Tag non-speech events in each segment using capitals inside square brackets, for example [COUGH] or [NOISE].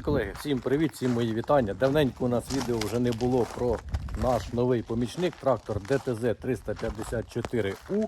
Друзі, колеги, всім привіт, всім мої вітання. Давненько у нас відео вже не було про наш новий помічник, трактор DTZ 354U.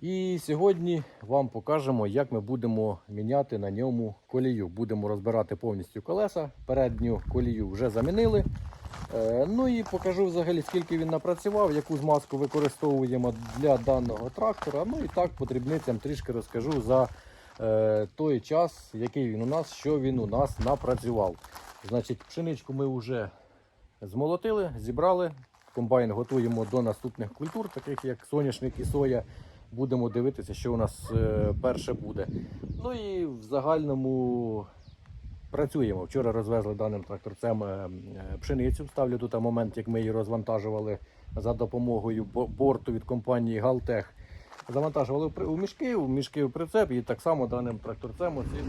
І сьогодні вам покажемо, як ми будемо міняти на ньому колію. Будемо розбирати повністю колеса. Передню колію вже замінили. Е, Ну і покажу взагалі, скільки він напрацював, яку змазку використовуємо для даного трактора. Ну і так по дрібницям трішки розкажу за е, той час, який він у нас, що він у нас напрацював. Значить, пшеничку ми вже змолотили, зібрали. Комбайн готуємо до наступних культур, таких як соняшник і соя. Будемо дивитися, що у нас е, перше буде. Ну і в загальному працюємо. Вчора розвезли даним тракторцем е, пшеницю. Ставлю тут момент, як ми її розвантажували за допомогою борту від компанії Галтех. Завантажували у мішки, у мішки у прицеп і так само даним тракторцем. оці-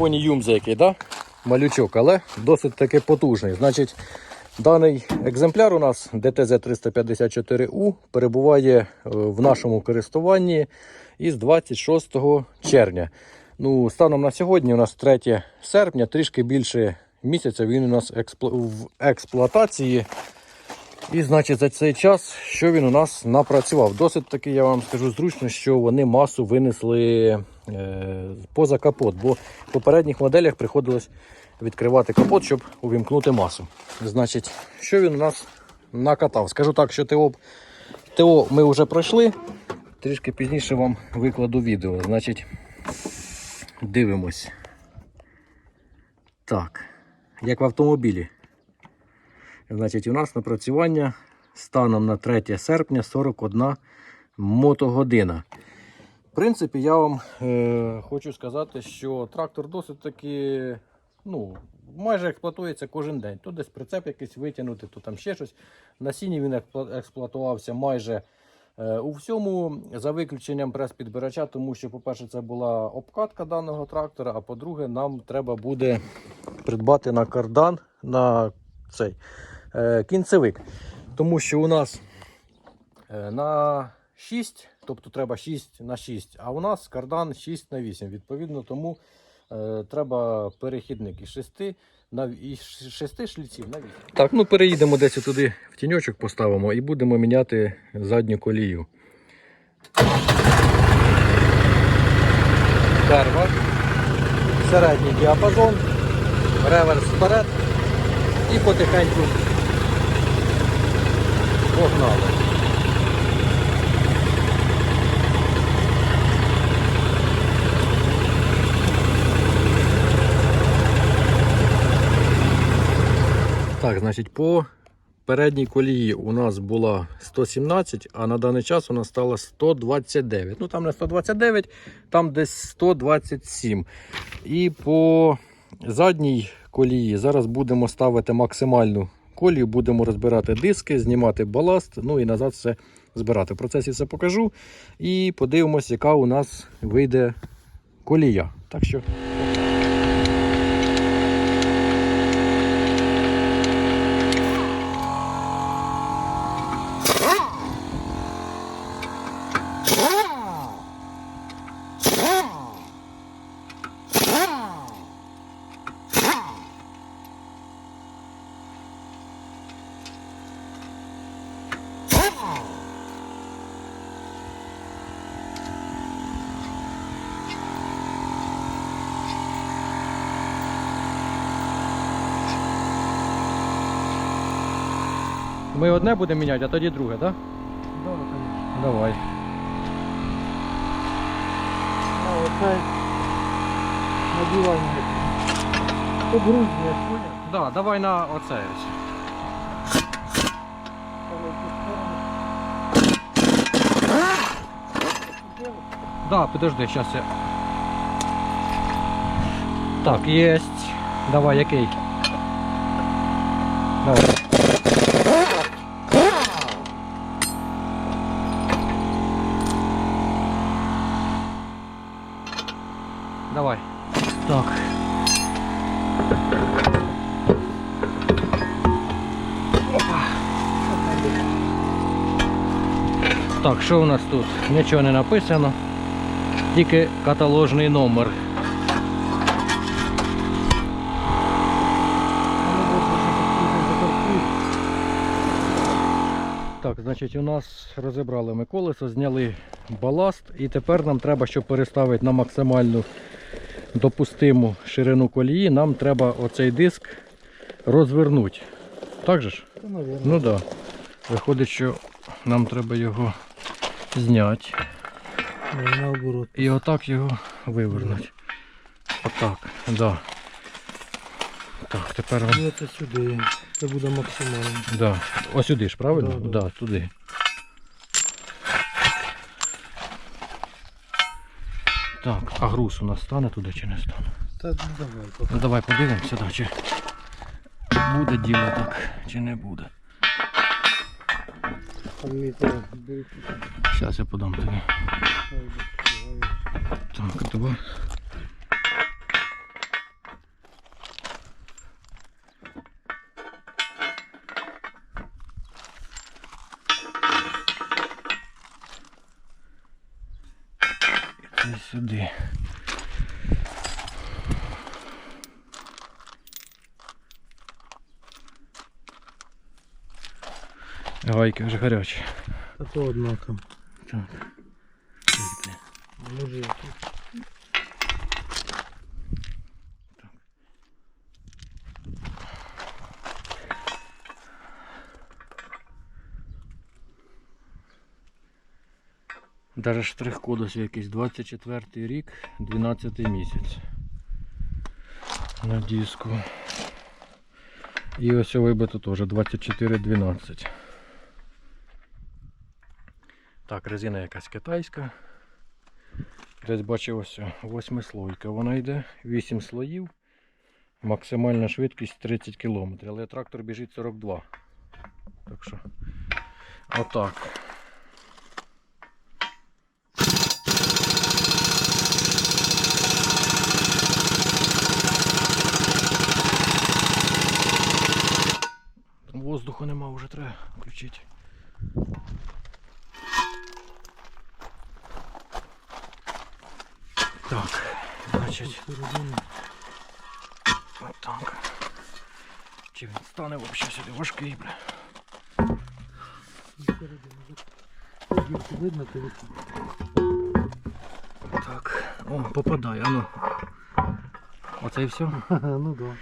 На фоні юмза який, да? малючок, але досить таки потужний. Значить, даний екземпляр у нас DTZ354U перебуває е, в нашому користуванні із 26 червня. Ну, станом на сьогодні, у нас 3 серпня, трішки більше місяця він у нас експло- в експлуатації. І, значить, за цей час, що він у нас напрацював. Досить таки, я вам скажу зручно, що вони масу винесли е, поза капот, бо в попередніх моделях приходилось відкривати капот, щоб увімкнути масу. Значить, що він у нас накатав? Скажу так, що ТО, ТО ми вже пройшли. Трішки пізніше вам викладу відео. Значить, дивимось. Так, як в автомобілі. Значить, у нас напрацювання станом на 3 серпня 41 мотогодина. В принципі, я вам е, хочу сказати, що трактор досить таки ну, майже експлуатується кожен день. Тут десь прицеп якийсь витягнути, то там ще щось. На сіні він експлуатувався майже е, у всьому, за виключенням прес-підбирача, тому що, по-перше, це була обкатка даного трактора, а по-друге, нам треба буде придбати на кардан на цей кінцевик. Тому що у нас е, на 6, тобто треба 6 на 6, а у нас кардан 6 на 8. Відповідно, тому е, треба перехідник із 6 на із 6 шліців на 8. Так, ну переїдемо десь туди в тіньочок поставимо і будемо міняти задню колію. Перва, середній діапазон, реверс вперед і потихеньку погнали. Так, значить, по передній колії у нас була 117, а на даний час у нас стало 129. Ну там не 129, там десь 127. І по задній колії зараз будемо ставити максимальну колію, будемо розбирати диски, знімати баласт, ну і назад все збирати. В процесі все покажу. І подивимось, яка у нас вийде колія. Так що. Ми одне будемо міняти, а тоді друге, так? Да? Да, конечно. Давай. А оце надівання. Погрузне, поняв? Да, давай на оце ось. Але в сторону. Да, подожди, сейчас я. Так, есть. Давай, який? Давай. Що у нас тут? Нічого не написано. Тільки каталожний номер. Так, значить, у нас розібрали ми колесо, зняли баласт і тепер нам треба, щоб переставити на максимальну допустиму ширину колії, нам треба оцей диск розвернути. Так же ж? Ну так. Да. Виходить, що нам треба його зняти. І отак його вивернути. Отак, да. Так, тепер. Ну, це сюди. Це буде максимально. Да. Ось сюди ж, правильно? Да, да. Да, туди. Так, а груз у нас стане туди чи не стане? Та ну, давай, поки. Ну давай подивимося, да, чи буде діло так, чи не буде. Зараз я подам тобі. Так. Це сюди. Гайки вже гарячі. Та то однако. Так. Може, Даже штрих-код ось якийсь 24 рік, 12 місяць. На диску. І ось вибито теж 24-12. Так, резина якась китайська. Десь бачив ось восьмислойка. Вона йде 8 слоїв. Максимальна швидкість 30 км. Але трактор біжить 42. Так що отак. Воздуху нема, вже треба включити. Середину. отак. Чи він стане взагалі сюди важкий, бля. Видно, то Так, о, попадає, ану. Оце і все? [LAUGHS] Ну да.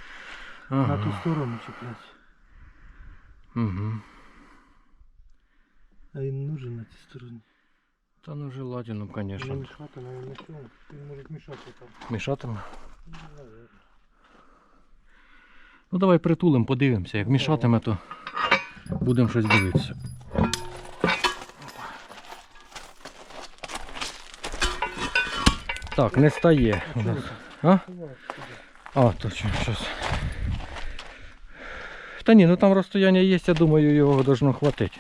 Ага. На ту сторону чіплять. Угу. А він нужен на цій стороні. Та ну желательно, Не звісно. мішати, але не що. Він може мішати там. Мішатиме? Ну. Ну давай притулим, подивимося. Як мішатиме, то будемо щось дивитися. Так, не стає. А? А, точно, щас. Та ні, ну там розстояння є, я думаю, його должно хватити.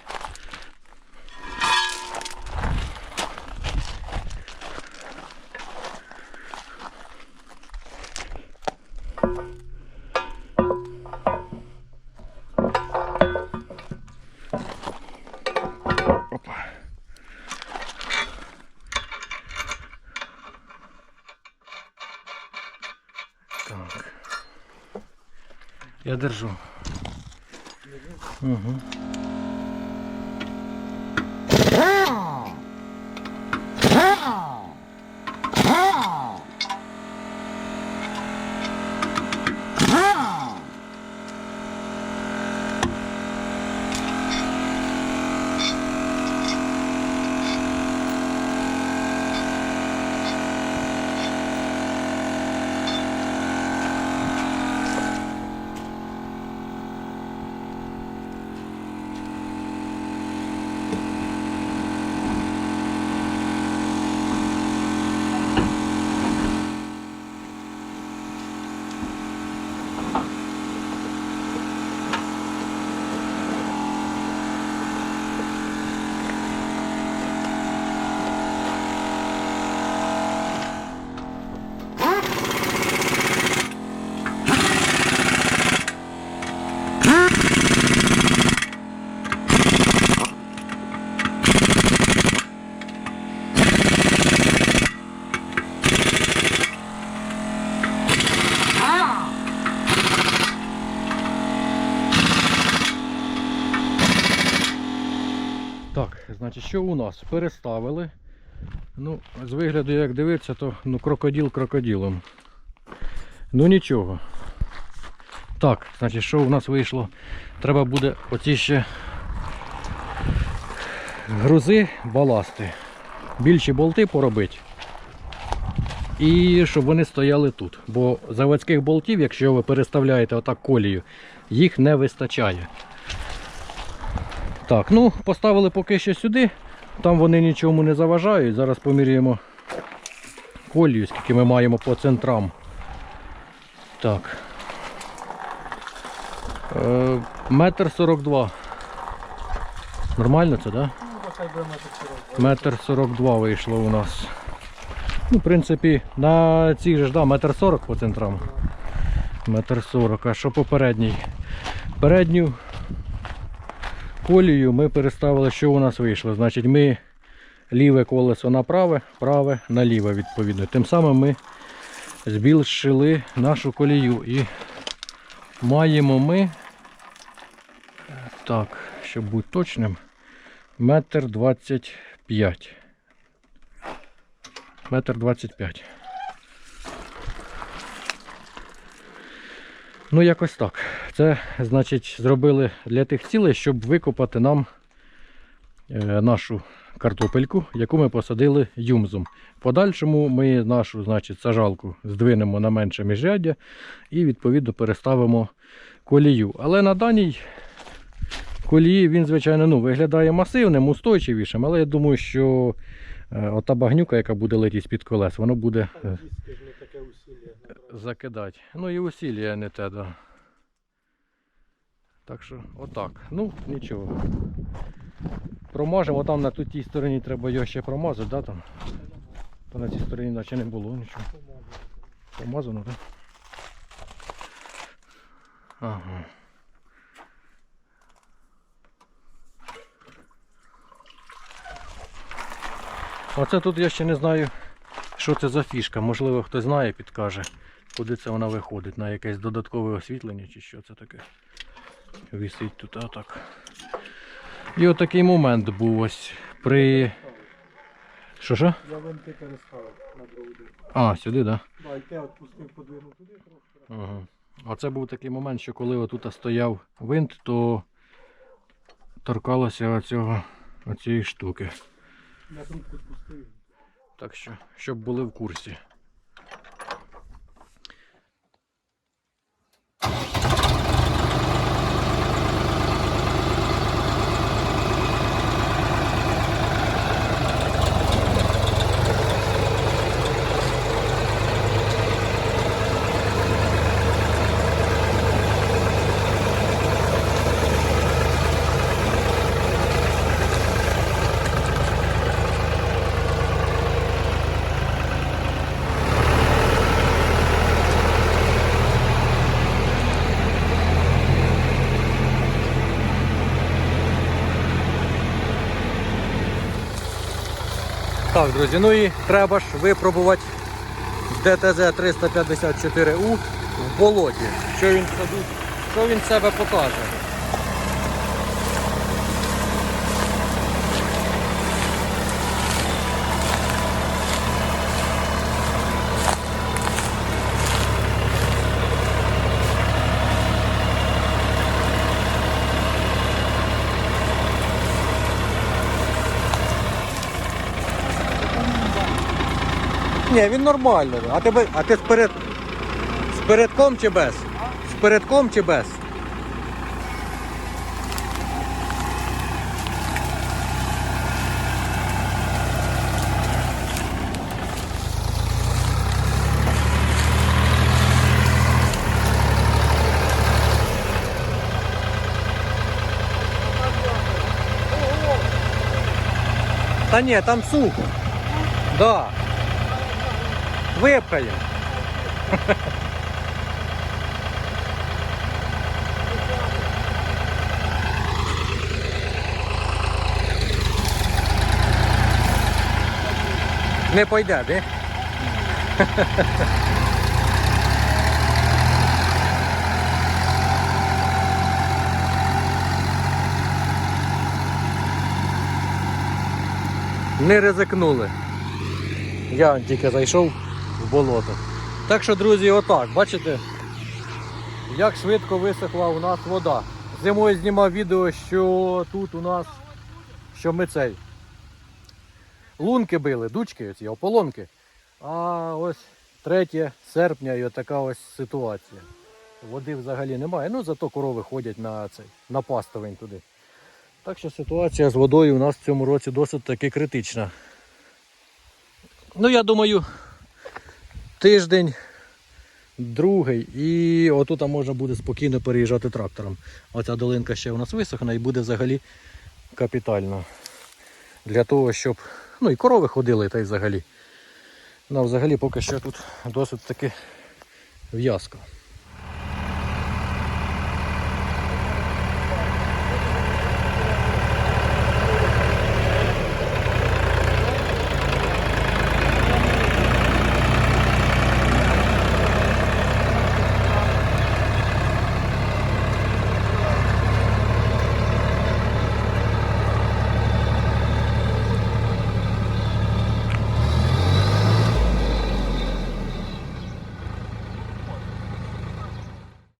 Я держу. Угу. Так, значить, що у нас? Переставили. Ну, з вигляду, як дивитися, то ну, крокодил крокодилом. Ну нічого. Так, значить, що у нас вийшло? Треба буде оці ще грузи, баласти. Більші болти поробити. І щоб вони стояли тут. Бо заводських болтів, якщо ви переставляєте отак колію, їх не вистачає. Так, ну поставили поки що сюди. Там вони нічому не заважають. Зараз поміряємо колію, скільки ми маємо по центрам. Так. Е, Метр сорок два. Нормально це, так? Да? Метр сорок. Два вийшло у нас. Ну, в принципі, на цих же ж, да, метр сорок по центрам. Метр сорок. А що попередній? Передню колію ми переставили, що у нас вийшло. Значить, ми ліве колесо на праве, праве на ліве відповідно. Тим самим ми збільшили нашу колію і маємо ми, так, щоб бути точним, метр двадцять п'ять. Метр двадцять п'ять. Ну, якось так. Це, значить, зробили для тих цілей, щоб викопати нам е, нашу картопельку, яку ми посадили юмзом. В подальшому ми нашу значить, сажалку здвинемо на менше міжряддя і відповідно переставимо колію. Але на даній колії він, звичайно, ну, виглядає масивним, устойчивішим, але я думаю, що е, ота багнюка, яка буде летіти з-під колес, воно буде закидати. Ну і усілля не те, да. Так що, отак. Ну, нічого. Промажемо, там на тій стороні треба його ще промазати, да, там? То на цій стороні наче не було нічого. Помазано, так? Ага. Оце тут я ще не знаю, що це за фішка. Можливо, хтось знає, підкаже, куди це вона виходить, на якесь додаткове освітлення чи що це таке. Висить тут отак. І отакий момент був ось при. Що що? Я винти переставив на другу. А, сюди, так? Да? І те відпустив, подвинув туди трошки. Ага. Оце був такий момент, що коли отут стояв винт, то торкалося оцього, оцієї штуки. Я трубку відпустив. Так що, щоб були в курсі. Так, друзі, ну і треба ж випробувати ДТЗ 354У в болоті. Що він що він себе покаже. Ні, він нормально. А тебе, а ти сперед. З передком чи без? З передком чи без? Та ні, там сухо. Да. Випкаємо. Не пойде, де? не ризикнули. Я тільки зайшов в болото. Так що, друзі, отак, бачите, як швидко висохла у нас вода. Зимою знімав відео, що тут у нас, що ми цей. Лунки били, дучки, ці ополонки. А ось 3 серпня і така ось ситуація. Води взагалі немає. Ну зато корови ходять на цей, на пастовень туди. Так що ситуація з водою у нас в цьому році досить таки критична. Ну, я думаю, тиждень, другий, і отут можна буде спокійно переїжджати трактором. Оця долинка ще у нас висохне і буде взагалі капітально. Для того, щоб. Ну і корови ходили та й взагалі. Ну, взагалі поки що тут досить таки в'язко.